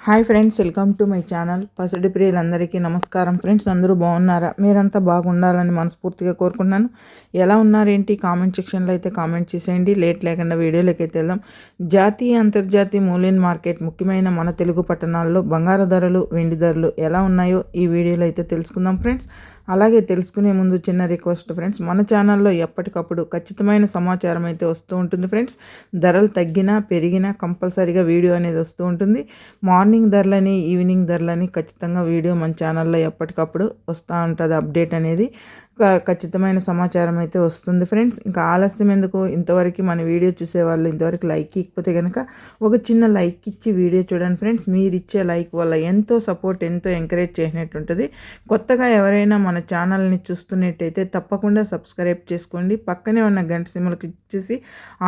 Hi friends welcome to my channel. పసిడి ప్రియులందరికీ నమస్కారం. ఫ్రెండ్స్ అందరూ బాగున్నారా? మీరంతా బాగుండాలని మనస్ఫూర్తిగా కోరుకున్నాను ఎలా ఉన్నారేంటి? కామెంట్ సెక్షన్లో అయితే కామెంట్ చేసేయండి. లేట్ లేకుండా వీడియోలోకి అయితే వెళ్దాం. జాతీయ అంతర్జాతీయ మూల్యం మార్కెట్ ముఖ్యమైన మన తెలుగు పట్టణాల్లో బంగారు ధరలు వెండి ధరలు ఎలా ఉన్నాయో ఈ వీడియోలో అయితే తెలుసుకుందాం. ఫ్రెండ్స్ అలాగే తెలుసుకునే ముందు చిన్న రిక్వెస్ట్ ఫ్రెండ్స్ మన ఛానల్లో ఎప్పటికప్పుడు ఖచ్చితమైన సమాచారం అయితే వస్తూ ఉంటుంది ఫ్రెండ్స్. ధరలు తగ్గినా పెరిగినా కంపల్సరీగా వీడియో అనేది వస్తూ ఉంటుంది. మార్నింగ్ ధరలని ఈవినింగ్ ధరలని ఖచ్చితంగా వీడియో మన ఛానల్లో ఎప్పటికప్పుడు వస్తూ ఉంటుంది అప్డేట్ అనేది. ఖచ్చితమైన సమాచారం అయితే వస్తుంది ఫ్రెండ్స్. ఇంకా ఆలస్యం ఎందుకు? ఇంతవరకు మన వీడియో చూసే వాళ్ళు ఇంతవరకు లైక్ ఇకపోతే కనుక ఒక చిన్న లైక్ ఇచ్చి వీడియో చూడండి ఫ్రెండ్స్. మీరు ఇచ్చే లైక్ వల్ల ఎంతో సపోర్ట్ ఎంతో ఎంకరేజ్ చేసినట్టు ఉంటుంది. కొత్తగా ఎవరైనా మన ఛానల్ని చూస్తున్నట్టయితే తప్పకుండా సబ్స్క్రైబ్ చేసుకోండి. పక్కనే ఉన్న గంట సిమ్మలు క్లిక్ చేసి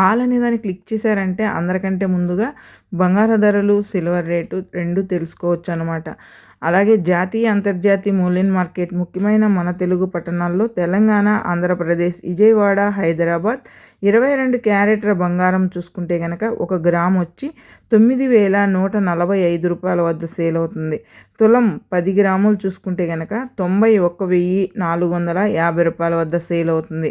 ఆల్ అనే దాన్ని క్లిక్ చేశారంటే అందరికంటే ముందుగా బంగార ధరలు సిల్వర్ రేటు రెండు తెలుసుకోవచ్చు అనమాట అలాగే జాతీయ అంతర్జాతీయ మూల్యం మార్కెట్ ముఖ్యమైన మన తెలుగు పట్టణాల్లో తెలంగాణ ఆంధ్రప్రదేశ్ విజయవాడ హైదరాబాద్ ఇరవై రెండు క్యారెట్ల బంగారం చూసుకుంటే కనుక ఒక గ్రామ్ వచ్చి తొమ్మిది వేల నూట నలభై ఐదు రూపాయల వద్ద సేల్ అవుతుంది. తులం పది గ్రాములు చూసుకుంటే కనుక తొంభై ఒక్క వెయ్యి నాలుగు వందల యాభై రూపాయల వద్ద సేల్ అవుతుంది.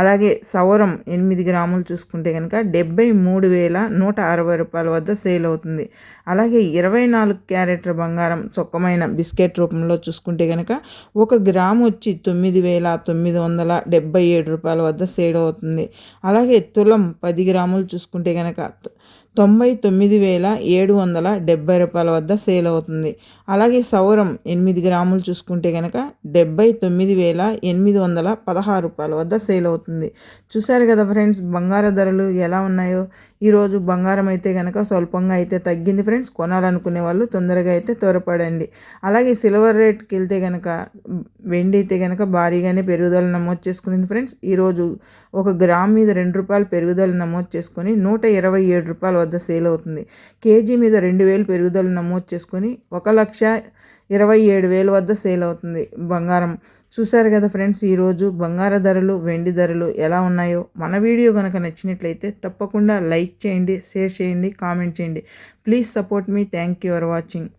అలాగే సవరం ఎనిమిది గ్రాములు చూసుకుంటే కనుక డెబ్బై మూడు వేల నూట అరవై రూపాయల వద్ద సేల్ అవుతుంది. అలాగే ఇరవై నాలుగు క్యారెట్ల బంగారం సొక్కమైన బిస్కెట్ రూపంలో చూసుకుంటే కనుక ఒక గ్రాము వచ్చి తొమ్మిది వేల తొమ్మిది వందల డెబ్బై ఏడు రూపాయల వద్ద సేల్ అవుతుంది. అలాగే తులం పది గ్రాములు చూసుకుంటే కనుక తొంభై తొమ్మిది వేల ఏడు వందల డెబ్బై రూపాయల వద్ద సేల్ అవుతుంది. అలాగే సౌరం ఎనిమిది గ్రాములు చూసుకుంటే కనుక డెబ్బై తొమ్మిది వేల ఎనిమిది వందల పదహారు రూపాయల వద్ద సేల్ అవుతుంది. చూశారు కదా ఫ్రెండ్స్ బంగారు ధరలు ఎలా ఉన్నాయో? ఈరోజు బంగారం అయితే కనుక స్వల్పంగా అయితే తగ్గింది ఫ్రెండ్స్. కొనాలనుకునే వాళ్ళు తొందరగా అయితే త్వరపడండి. అలాగే సిల్వర్ రేట్కి వెళ్తే కనుక వెండి అయితే కనుక భారీగానే పెరుగుదల నమోదు చేసుకునింది ఫ్రెండ్స్. ఈరోజు ఒక గ్రామ్ మీద రెండు రూపాయలు పెరుగుదల నమోదు చేసుకుని నూట ఇరవై ఏడు రూపాయల వద్ద సేల్ అవుతుంది. కేజీ మీద రెండు వేలు పెరుగుదల నమోదు చేసుకొని ఒక లక్ష ఇరవై ఏడు వేల వద్ద సేల్ అవుతుంది బంగారం. చూశారు కదా ఫ్రెండ్స్ ఈరోజు బంగార ధరలు వెండి ధరలు ఎలా ఉన్నాయో? మన వీడియో కనుక నచ్చినట్లయితే తప్పకుండా లైక్ చేయండి షేర్ చేయండి కామెంట్ చేయండి. Please support me. Thank you for watching.